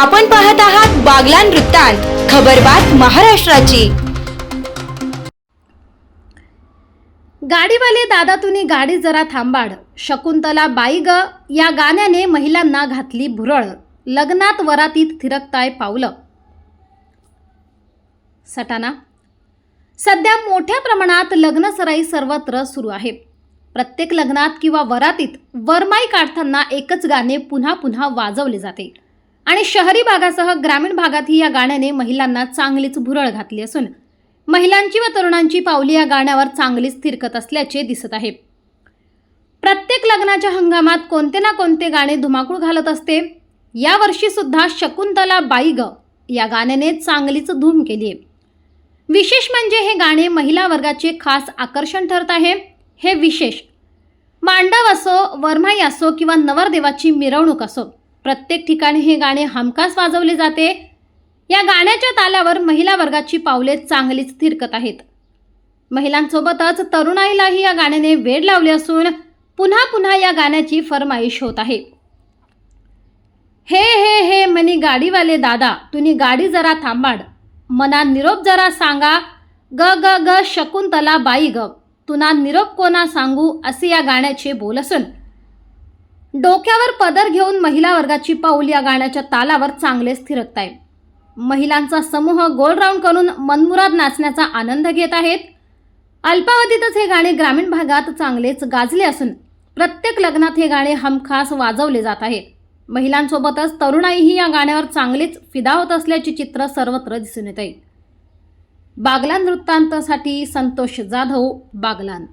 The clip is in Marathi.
आपण पाहत आहात बागलान वृत्तांत खबरबात महाराष्ट्राची. गाडीवाले दादा तुम्ही गाडी जरा थांबाड शकुंतला बाई ग या गाण्याने महिलांना घातली भुरळ लग्नात वरातीत थिरकताय पावलं सटाणा. सध्या मोठ्या प्रमाणात लग्नसराई सर्वत्र सुरू आहे. प्रत्येक लग्नात किंवा वरातीत वरमाई काढताना एकच गाणे पुन्हा पुन्हा वाजवले जाते. आणि शहरी भागासह ग्रामीण भागातही या गाण्याने महिलांना चांगलीच भुरळ घातली असून महिलांची व तरुणांची पावली या गाण्यावर चांगलीच थिरकत असल्याचे दिसत आहे. प्रत्येक लग्नाच्या हंगामात कोणते ना कोणते गाणे धुमाकूळ घालत असते. यावर्षी सुद्धा शकुंतला बाई या गाण्याने चांगलीच धूम केली आहे. विशेष म्हणजे हे गाणे महिला वर्गाचे खास आकर्षण ठरत आहे. हे विशेष मांडव असो वरमाई असो किंवा नवरदेवाची मिरवणूक असो. प्रत्येक ठिकाणी हे गाणे हमखास वाजवले जाते. या गाण्याच्या तालावर महिला वर्गाची पावले चांगलीच थिरकत आहेत. महिलांसोबतच तरुणाईलाही या गाण्याने वेड लावले असून पुन्हा पुन्हा या गाण्याची फरमाईश होत आहे. हे हे हे मनी गाडीवाले दादा तुम्ही गाडी जरा थांबाड. मना निरोप जरा सांगा. ग ग ग शकुंतला बाई ग. तुना निरोप कोणा सांगू असे या गाण्याचे बोल असून डोक्यावर पदर घेऊन महिला वर्गाची पाऊल या गाण्याच्या तालावर चांगलेच थिरकताय महिलांचा समूह गोल राऊंड करून मनमुराद नाचण्याचा आनंद घेत आहेत. अल्पावधीतच हे गाणे ग्रामीण भागात चांगलेच गाजले असून प्रत्येक लग्नात हे गाणे हमखास वाजवले जात आहे महिलांसोबतच तरुणाईही या गाण्यावर चांगलीच फिदा होत असल्याचे चित्र सर्वत्र दिसून येत आहे बागलान वृत्तांतासाठी संतोष जाधव बागलान.